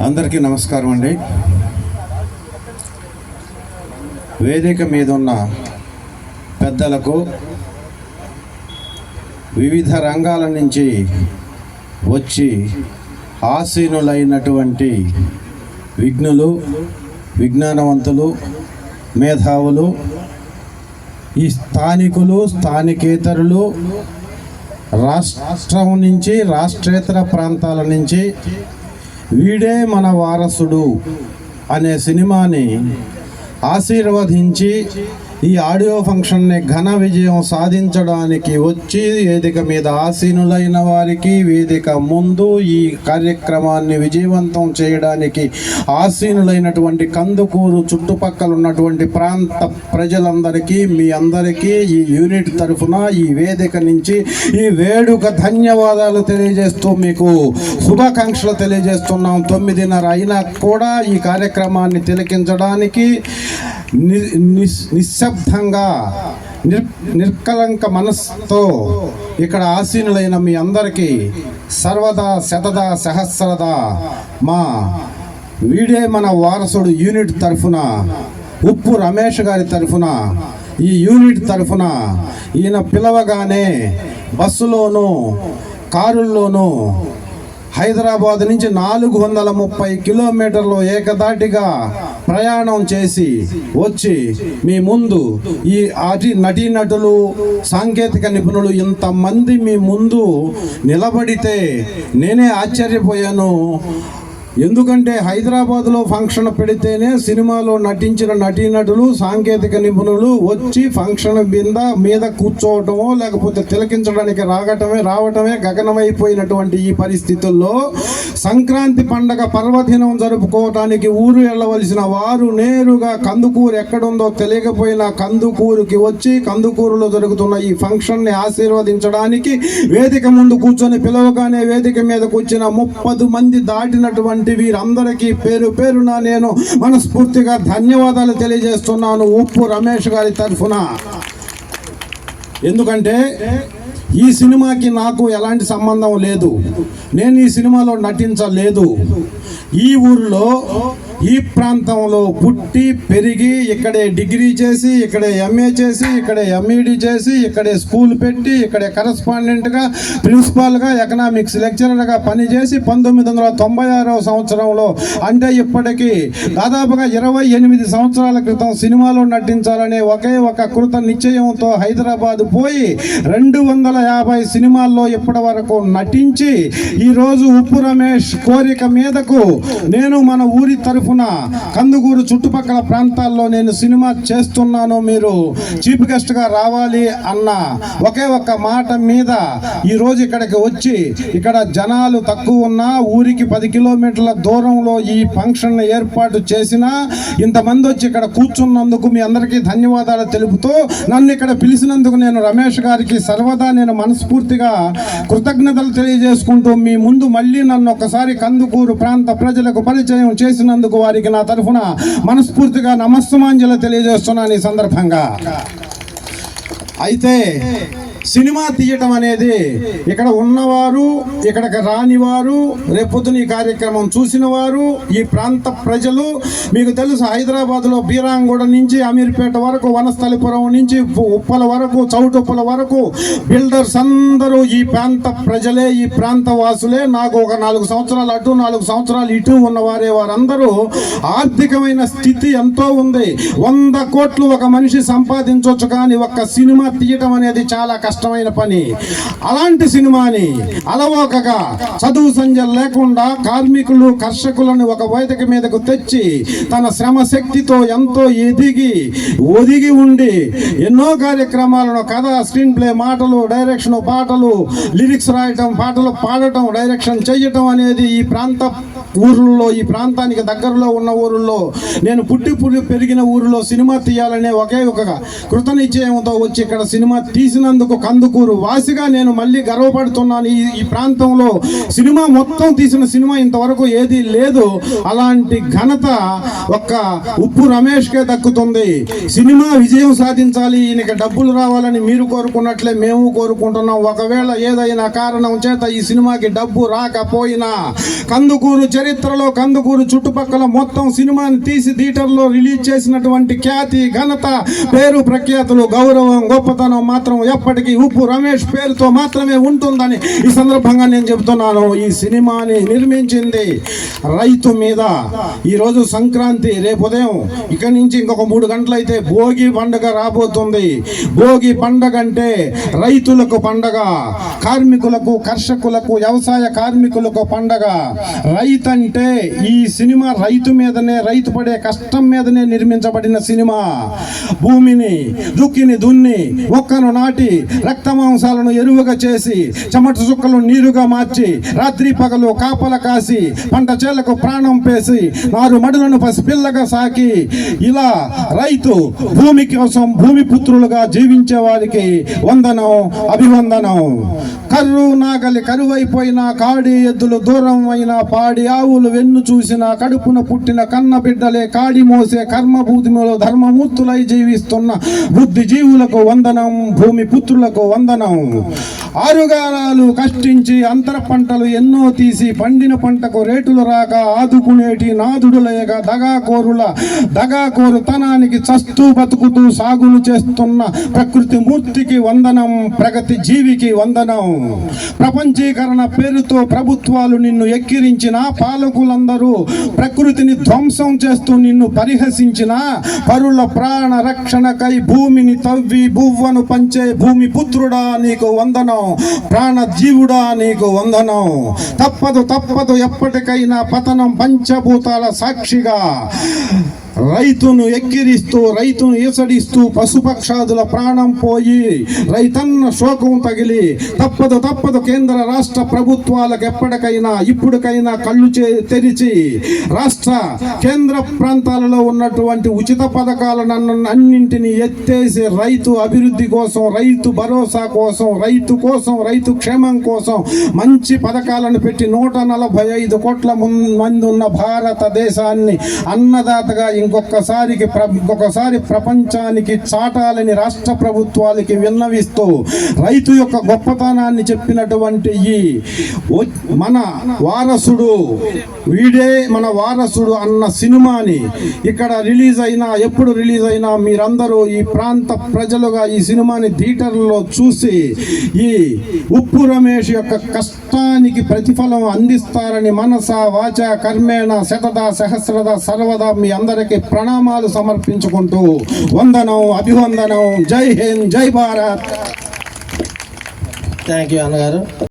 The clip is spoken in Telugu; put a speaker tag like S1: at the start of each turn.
S1: అందరికీ నమస్కారం అండి. వేదిక మీద ఉన్న పెద్దలకు వివిధ రంగాల నుంచి వచ్చి ఆసీనులైనటువంటి విఘ్నులు విజ్ఞానవంతులు మేధావులు ఈ స్థానికులు స్థానికేతరులు రాష్ట్రం నుంచి రాష్ట్రేతర ప్రాంతాల నుంచి వీడే మన వారసుడు అనే సినిమాని ఆశీర్వదించి ఈ ఆడియో ఫంక్షన్ని ఘన విజయం సాధించడానికి వచ్చి వేదిక మీద ఆసీనులైన వారికి వేదిక ముందు ఈ కార్యక్రమాన్ని విజయవంతం చేయడానికి ఆసీనులైనటువంటి కందుకూరు చుట్టుపక్కల ఉన్నటువంటి ప్రాంత ప్రజలందరికీ మీ అందరికీ ఈ యూనిట్ తరఫున ఈ వేదిక నుంచి ఈ వేడుక ధన్యవాదాలు తెలియజేస్తూ మీకు శుభాకాంక్షలు తెలియజేస్తున్నాం. తొమ్మిదిన్నర అయినా కూడా ఈ కార్యక్రమాన్ని తిలకించడానికి నిశ్శబ్దంగా నిర్ నిర్కలంక మనస్సుతో ఇక్కడ ఆసీనులైన మీ అందరికీ సర్వదా శతదా సహస్రదా మా వీడే మన వారసుడు యూనిట్ తరఫున ఉప్పు రమేష్ గారి తరఫున ఈ యూనిట్ తరఫున ఈయన పిలవగానే బస్సులోనూ కారుల్లోనూ హైదరాబాద్ నుంచి నాలుగు వందల ముప్పై కిలోమీటర్లు ఏకదాటిగా ప్రయాణం చేసి వచ్చి మీ ముందు ఈ అటి నటీనటులు సాంకేతిక నిపుణులు ఇంతమంది మీ ముందు నిలబడితే నేనే ఆశ్చర్యపోయాను. ఎందుకంటే హైదరాబాద్లో ఫంక్షన్ పెడితేనే సినిమాలో నటించిన నటీనటులు సాంకేతిక నిపుణులు వచ్చి ఫంక్షన్ మీద మీద కూర్చోవటమో లేకపోతే తిలకించడానికి రాగటమే రావటమే గగనమైపోయినటువంటి ఈ పరిస్థితుల్లో సంక్రాంతి పండగ పర్వదినం జరుపుకోవటానికి ఊరు వెళ్ళవలసిన వారు నేరుగా కందుకూరు ఎక్కడుందో తెలియకపోయినా కందుకూరుకి వచ్చి కందుకూరులో జరుగుతున్న ఈ ఫంక్షన్ని ఆశీర్వదించడానికి వేదిక ముందు కూర్చొని పిలవగానే వేదిక మీదకు వచ్చిన ముప్పది మంది దాటినటువంటి వీరందరికీ పేరు పేరున నేను మనస్ఫూర్తిగా ధన్యవాదాలు తెలియజేస్తున్నాను ఉప్పు రమేష్ గారి తరఫున. ఎందుకంటే ఈ సినిమాకి నాకు ఎలాంటి సంబంధం లేదు. నేను ఈ సినిమాలో నటించలేదు. ఈ ఊరిలో ఈ ప్రాంతంలో పుట్టి పెరిగి ఇక్కడే డిగ్రీ చేసి ఇక్కడే ఎంఏ చేసి ఇక్కడే ఎంఈడి చేసి ఇక్కడే స్కూల్ పెట్టి ఇక్కడే కరస్పాండెంట్గా ప్రిన్సిపాల్గా ఎకనామిక్స్ లెక్చరర్గా పనిచేసి పంతొమ్మిది వందల తొంభై ఆరవ సంవత్సరంలో అంటే ఇప్పటికీ దాదాపుగా ఇరవై ఎనిమిది సంవత్సరాల క్రితం సినిమాలో నటించాలనే ఒకే ఒక కృత నిశ్చయంతో హైదరాబాద్ పోయి రెండు వందల యాభై సినిమాల్లో ఇప్పటి వరకు నటించి ఈరోజు ఉప్పు రమేష్ కోరిక మీదకు నేను మన ఊరి తరఫు తరఫున కందుకూరు చుట్టుపక్కల ప్రాంతాల్లో నేను సినిమా చేస్తున్నాను మీరు చీఫ్ గెస్ట్గా రావాలి అన్న ఒకే ఒక్క మాట మీద ఈరోజు ఇక్కడికి వచ్చి ఇక్కడ జనాలు తక్కువ ఉన్నా ఊరికి పది కిలోమీటర్ల దూరంలో ఈ ఫంక్షన్ ఏర్పాటు చేసిన ఇంతమంది వచ్చి ఇక్కడ కూర్చున్నందుకు మీ అందరికీ ధన్యవాదాలు తెలుపుతూ నన్ను ఇక్కడ పిలిచినందుకు నేను రమేష్ గారికి సర్వదా నేను మనస్ఫూర్తిగా కృతజ్ఞతలు తెలియజేసుకుంటూ మీ ముందు మళ్ళీ నన్ను ఒకసారి కందుకూరు ప్రాంత ప్రజలకు పరిచయం చేసినందుకు వారికి నా తరఫున మనస్ఫూర్తిగా నమస్తమాంజలి తెలియజేస్తున్నాను ఈ సందర్భంగా. అయితే సినిమా తీయటం అనేది ఇక్కడ ఉన్నవారు ఇక్కడికి రానివారు రేపొద్దున ఈ కార్యక్రమం చూసిన వారు ఈ ప్రాంత ప్రజలు మీకు తెలుసు హైదరాబాద్లో బీరాంగూడ నుంచి అమీర్పేట వరకు వనస్థలిపురం నుంచి ఉప్పల వరకు చౌటుప్పల వరకు బిల్డర్స్ అందరూ ఈ ప్రాంత ప్రజలే ఈ ప్రాంత వాసులే. నాకు ఒక నాలుగు సంవత్సరాలు అటు నాలుగు సంవత్సరాలు ఇటు ఉన్నవారే వారందరూ ఆర్థికమైన స్థితి ఎంతో ఉంది. వంద కోట్లు ఒక మనిషి సంపాదించవచ్చు కానీ ఒక్క సినిమా తీయటం అనేది చాలా కష్టమైన పని. అలాంటి సినిమాని అలవోకగా చదువు సంజలు లేకుండా కార్మికులు కర్షకులను ఒక వేదిక మీదకు తెచ్చి తన శ్రమ శక్తితో ఎంతో ఎదిగి ఒదిగి ఉండి ఎన్నో కార్యక్రమాలను కథ స్క్రీన్ ప్లే మాటలు డైరెక్షన్ పాటలు లిరిక్స్ రాయటం పాటలు పాడటం డైరెక్షన్ చేయటం అనేది ఈ ప్రాంత ఊర్లలో ఈ ప్రాంతానికి దగ్గరలో ఉన్న ఊరుల్లో నేను పుట్టి పుట్టి పెరిగిన ఊరిలో సినిమా తీయాలనే ఒకే ఒక కృత నిశ్చయంతో వచ్చి ఇక్కడ సినిమా తీసినందుకు కందుకూరు వాసిగా నేను మళ్ళీ గర్వపడుతున్నాను. ఈ ఈ ప్రాంతంలో సినిమా మొత్తం తీసిన సినిమా ఇంతవరకు ఏది లేదు. అలాంటి ఘనత ఒక్క ఉప్పు రమేష్కే దక్కుతుంది. సినిమా విజయం సాధించాలి. ఈయనకి డబ్బులు రావాలని మీరు కోరుకున్నట్లే మేము కోరుకుంటున్నాం. ఒకవేళ ఏదైనా కారణం చేత ఈ సినిమాకి డబ్బు రాకపోయినా కందుకూరు చరిత్రలో కందుకూరు చుట్టుపక్కల మొత్తం సినిమాని తీసి థియేటర్లో రిలీజ్ చేసినటువంటి ఖ్యాతి ఘనత పేరు ప్రఖ్యాతులు గౌరవం గొప్పతనం మాత్రం ఎప్పటికీ ఉప్పు రమేష్ పేరుతో మాత్రమే ఉంటుందని ఈ సందర్భంగా నేను చెప్తున్నాను. ఈ సినిమాని నిర్మించింది రైతు మీద. ఈరోజు సంక్రాంతి రేపు ఉదయం ఇక్కడి నుంచి ఇంకొక మూడు గంటలైతే భోగి పండుగ రాబోతుంది. భోగి పండగ అంటే రైతులకు పండగ కార్మికులకు కర్షకులకు వ్యవసాయ కార్మికులకు పండగ. రైతు అంటే ఈ సినిమా రైతు మీదనే రైతు పడే కష్టం మీదనే నిర్మించబడిన సినిమా. భూమిని దుక్కిని దున్ని ఒక్కను నాటి రక్త మాంసాలను ఎరువుగా చేసి చెమట చుక్కలు నీరుగా మార్చి రాత్రి పగలు కాపల కాసి పంట చేలకు ప్రాణం పేసి నారు మడులను పసిపిల్లగా సాకి ఇలా రైతు భూమి కోసం భూమి పుత్రులుగా జీవించే వారికి వందనం అభివందనం. కర్రు నాగలి కరువైపోయిన కాడి ఎద్దులు దూరం అయిన పాడి ఆవులు వెన్ను చూసిన కడుపున పుట్టిన కన్న బిడ్డలే కాడి మోసే కర్మభూతిలో ధర్మమూర్తులై జీవిస్తున్న బుద్ధి జీవులకు వందనం భూమి పుత్రులకు వందనం ఆరుగారాలు కష్టించి అంతర పంటలు ఎన్నో తీసి పండిన పంటకు రేటులు రాక ఆదుకునేటి నాదుడు లేక దగాకోరు తనానికి చస్తూ బతుకుతూ సాగులు చేస్తున్న ప్రకృతి మూర్తికి వందనం ప్రగతి జీవికి వందనం. ప్రపంచీకరణ పేరుతో ప్రభుత్వాలు నిన్ను ఎక్కిరించిన పాలకులందరూ ప్రకృతిని ధ్వంసం చేస్తూ నిన్ను పరిహసించిన పరుల ప్రాణ రక్షణకై భూమిని తవ్వి భువ్వను పంచే భూమి పుత్రుడా నీకు వందనం. ప్రాణ జీవుడా నీకు వందనం. తప్పదు తప్పదు ఎప్పటికైనా పతనం పంచభూతాల సాక్షిగా. రైతును ఎక్కిరిస్తూ రైతును ఈసడిస్తూ పశుపక్షాదుల ప్రాణం పోయి రైతన్న శోకం తగిలి తప్పదు తప్పదు కేంద్ర రాష్ట్ర ప్రభుత్వాలకు ఎప్పటికైనా ఇప్పటికైనా కళ్ళు తెరిచి రాష్ట్ర కేంద్ర ప్రాంతాలలో ఉన్నటువంటి ఉచిత పథకాలను అన్నింటినీ ఎత్తేసి రైతు అభివృద్ధి కోసం రైతు భరోసా కోసం రైతు కోసం రైతు క్షేమం కోసం మంచి పథకాలను పెట్టి నూట నలభై ఐదు కోట్ల మున్- మంది ఉన్న భారతదేశాన్ని అన్నదాతగా ఇంకొకసారికి ప్ర ఇంకొకసారి ప్రపంచానికి చాటాలని రాష్ట్ర ప్రభుత్వాలకి విన్నవిస్తూ రైతు యొక్క గొప్పతనాన్ని చెప్పినటువంటి ఈ మన వారసుడు వీడే మన వారసుడు అన్న సినిమాని ఇక్కడ రిలీజ్ అయినా ఎప్పుడు రిలీజ్ అయినా మీరందరూ ఈ ప్రాంత ప్రజలుగా ఈ సినిమాని థియేటర్లో చూసి ఈ ఉప్పు రమేష్ యొక్క కష్టానికి ప్రతిఫలం అందిస్తారని మనస వాచ కర్మేణ శతద సహస్రద సర్వదా మీ అందరికీ ప్రణామాలు సమర్పించుకుంటూ వందనం అభివందనం. జై హింద్ జై భారత్.
S2: థ్యాంక్ యూ అన్నగారు.